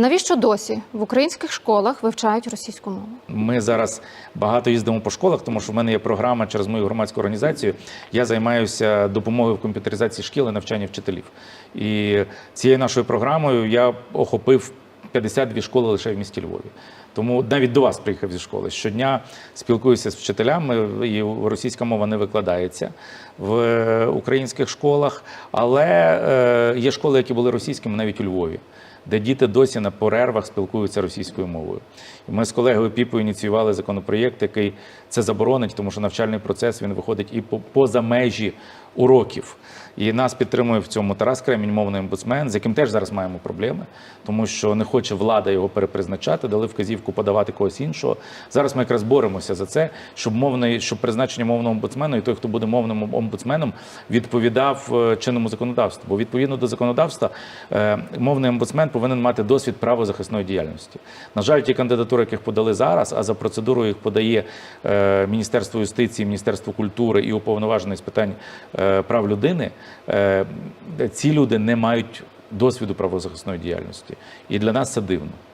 Навіщо досі в українських школах вивчають російську мову? Ми зараз багато їздимо по школах, тому що в мене є програма через мою громадську організацію. Я займаюся допомогою в комп'ютеризації шкіл і навчання вчителів. І цією нашою програмою я охопив 52 школи лише в місті Львові. Тому навіть до вас приїхав зі школи. Щодня спілкуюся з вчителями, і російська мова не викладається в е, українських школах, але е, є школи, які були російськими навіть у Львові де діти досі на перервах спілкуються російською мовою. І ми з колегою Піпою ініціювали законопроєкт, який це заборонить, тому що навчальний процес він виходить і по- поза межі уроків. І нас підтримує в цьому Тарас Кремінь, мовний омбудсмен, з яким теж зараз маємо проблеми, тому що не хоче влада його перепризначати, дали вказівку подавати когось іншого. Зараз ми якраз боремося за це, щоб мовний, щоб призначення мовного омбудсмена і той, хто буде мовним омбудсменом, відповідав е, чинному законодавству. Бо відповідно до законодавства е, мовний омбудсмен повинен мати досвід правозахисної діяльності. На жаль, ті кандидатури, яких подали зараз, а за процедурою їх подає е, Міністерство юстиції, Міністерство культури і уповноважений з питань прав людини. Ці люди не мають досвіду правозахисної діяльності, і для нас це дивно.